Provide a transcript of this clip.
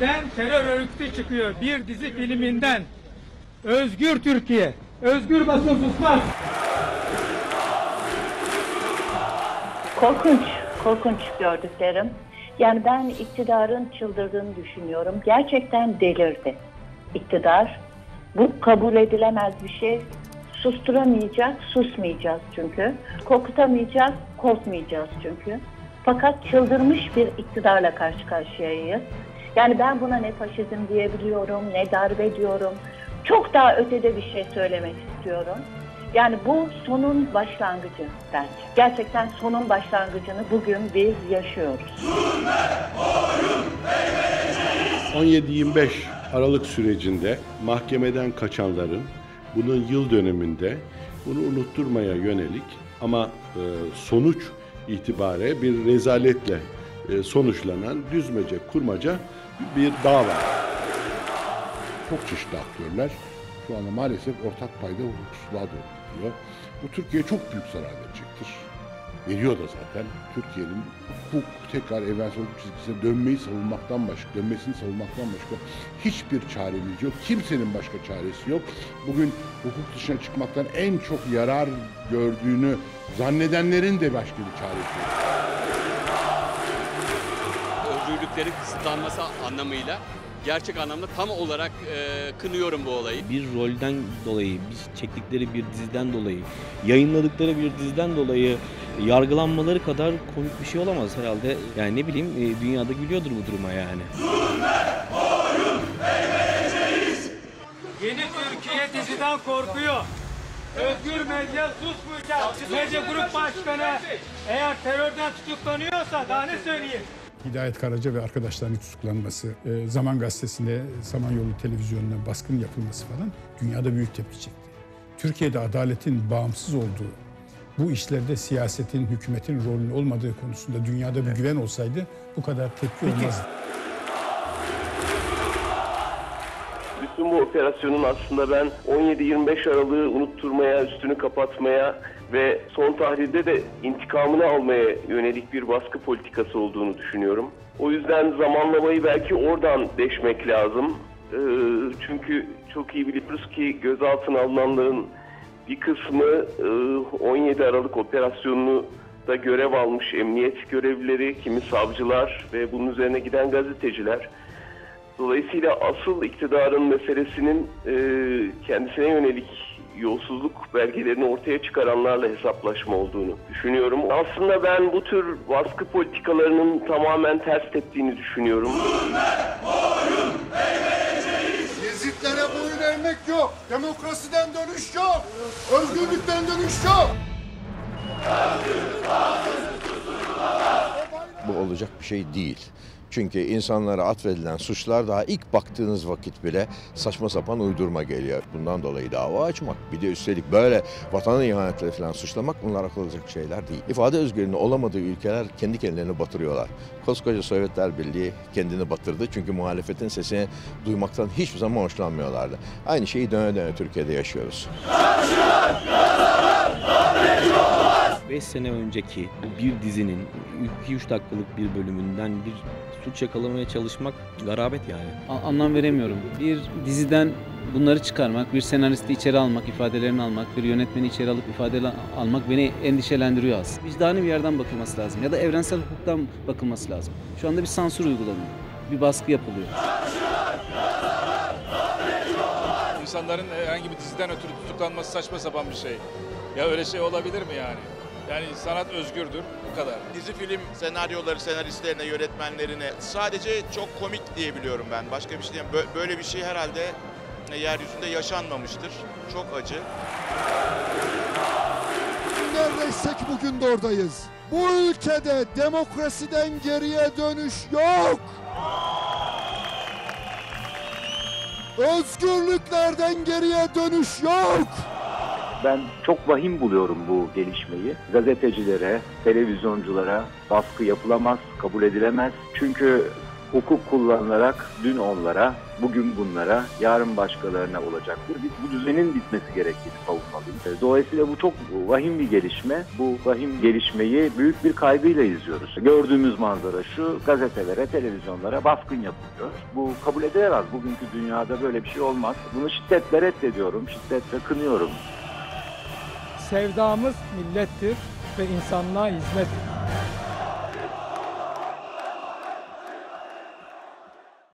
filminden terör örgütü çıkıyor. Bir dizi filminden. Özgür Türkiye. Özgür basın susmaz. Korkunç, korkunç gördüklerim. Yani ben iktidarın çıldırdığını düşünüyorum. Gerçekten delirdi iktidar. Bu kabul edilemez bir şey. Susturamayacağız, susmayacağız çünkü. Korkutamayacağız, korkmayacağız çünkü. Fakat çıldırmış bir iktidarla karşı karşıyayız. Yani ben buna ne faşizm diyebiliyorum, ne darbe diyorum. Çok daha ötede bir şey söylemek istiyorum. Yani bu sonun başlangıcı bence. Gerçekten sonun başlangıcını bugün biz yaşıyoruz. 17-25 Aralık sürecinde mahkemeden kaçanların bunun yıl döneminde bunu unutturmaya yönelik ama e, sonuç itibare bir rezaletle sonuçlanan düzmece kurmaca bir dava. çok çeşitli aktörler şu anda maalesef ortak payda hukuksuzluğa doğru gidiyor. Bu Türkiye'ye çok büyük zarar verecektir. Veriyor da zaten. Türkiye'nin hukuk tekrar evrensel hukuk çizgisine dönmeyi savunmaktan başka, dönmesini savunmaktan başka hiçbir çaremiz yok. Kimsenin başka çaresi yok. Bugün hukuk dışına çıkmaktan en çok yarar gördüğünü zannedenlerin de başka bir çaresi yok. Özgürlüklerin kısıtlanması anlamıyla gerçek anlamda tam olarak e, kınıyorum bu olayı. bir rolden dolayı, biz çektikleri bir diziden dolayı, yayınladıkları bir diziden dolayı yargılanmaları kadar komik bir şey olamaz herhalde. Yani ne bileyim e, dünyada gülüyordur bu duruma yani. Yeni Türkiye diziden korkuyor. Özgür medya susmayacak. Medya grup başkanı eğer terörden tutuklanıyorsa daha ne söyleyeyim? Hidayet Karaca ve arkadaşlarının tutuklanması, e, Zaman Gazetesi'nde Samanyolu Televizyonu'na baskın yapılması falan dünyada büyük tepki çekti. Türkiye'de adaletin bağımsız olduğu, bu işlerde siyasetin, hükümetin rolünün olmadığı konusunda dünyada bir güven olsaydı bu kadar tepki olmazdı. Bütün bu operasyonun aslında ben 17-25 Aralık'ı unutturmaya, üstünü kapatmaya ve son tahlilde de intikamını almaya yönelik bir baskı politikası olduğunu düşünüyorum. O yüzden zamanlamayı belki oradan deşmek lazım. Ee, çünkü çok iyi biliyoruz ki gözaltına alınanların bir kısmı e, 17 Aralık operasyonunu da görev almış emniyet görevlileri, kimi savcılar ve bunun üzerine giden gazeteciler. Dolayısıyla asıl iktidarın meselesinin e, kendisine yönelik yolsuzluk belgelerini ortaya çıkaranlarla hesaplaşma olduğunu düşünüyorum. Aslında ben bu tür baskı politikalarının tamamen ters teptiğini düşünüyorum. Gezitlere boyun eğmek yok. Demokrasiden dönüş yok. Özgürlükten dönüş yok. Bu olacak bir şey değil. Çünkü insanlara atfedilen suçlar daha ilk baktığınız vakit bile saçma sapan uydurma geliyor. Bundan dolayı dava açmak, bir de üstelik böyle vatana ihanetle falan suçlamak bunlar akıl olacak şeyler değil. İfade özgürlüğünü olamadığı ülkeler kendi kendilerini batırıyorlar. Koskoca Sovyetler Birliği kendini batırdı çünkü muhalefetin sesini duymaktan hiçbir zaman hoşlanmıyorlardı. Aynı şeyi döne döne Türkiye'de yaşıyoruz. 5 sene önceki bir dizinin 2-3 dakikalık bir bölümünden bir suç yakalamaya çalışmak garabet yani. A- anlam veremiyorum. Bir diziden bunları çıkarmak, bir senaristi içeri almak, ifadelerini almak, bir yönetmeni içeri alıp ifadeleri almak beni endişelendiriyor aslında. Vicdani bir yerden bakılması lazım ya da evrensel hukuktan bakılması lazım. Şu anda bir sansür uygulanıyor. Bir baskı yapılıyor. İnsanların herhangi bir diziden ötürü tutuklanması saçma sapan bir şey. Ya öyle şey olabilir mi yani? Yani sanat özgürdür, bu kadar. Dizi film senaryoları, senaristlerine, yönetmenlerine sadece çok komik diyebiliyorum ben. Başka bir şey diyemem. Bö- Böyle bir şey herhalde e, yeryüzünde yaşanmamıştır. Çok acı. Neredeysek bugün de oradayız. Bu ülkede demokrasiden geriye dönüş yok. Özgürlüklerden geriye dönüş yok. Ben çok vahim buluyorum bu gelişmeyi. Gazetecilere, televizyonculara baskı yapılamaz, kabul edilemez. Çünkü hukuk kullanılarak dün onlara, bugün bunlara, yarın başkalarına olacaktır. Biz bu düzenin bitmesi gerektiğini savunmalıyız. Dolayısıyla bu çok vahim bir gelişme. Bu vahim gelişmeyi büyük bir kaygıyla izliyoruz. Gördüğümüz manzara şu, gazetelere, televizyonlara baskın yapılıyor. Bu kabul edilemez. Bugünkü dünyada böyle bir şey olmaz. Bunu şiddetle reddediyorum, şiddetle kınıyorum. Sevdamız millettir ve insanlığa hizmettir.